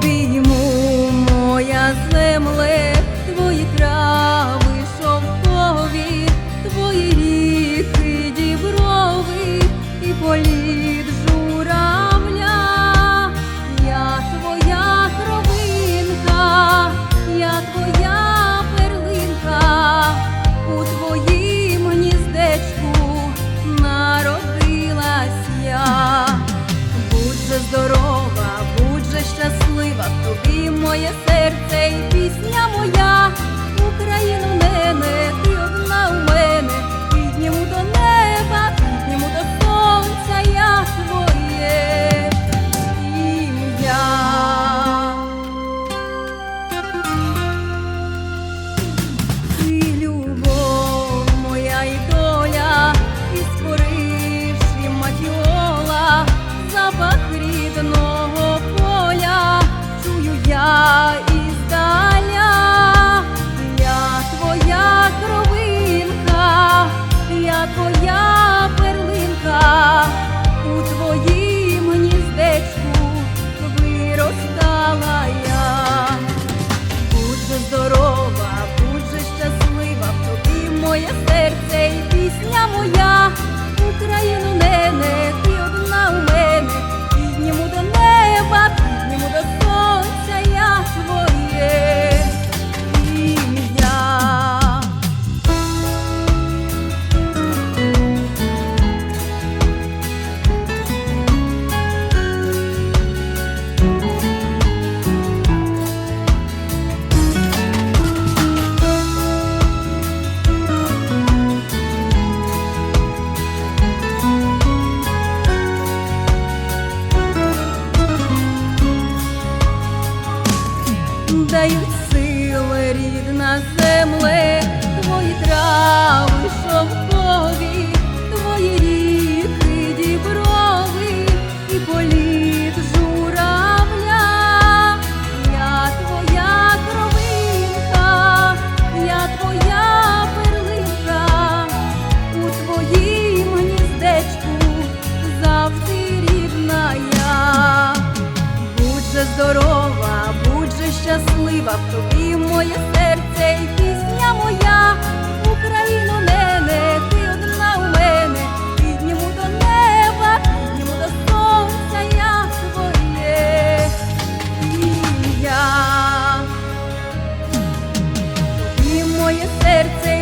обійму моя земле, твої трави, шовкові, твої ріки, діброви і полі. я твоя кровинка, я твоя перлинка у твоє. дають сили рідна земле. моє серце.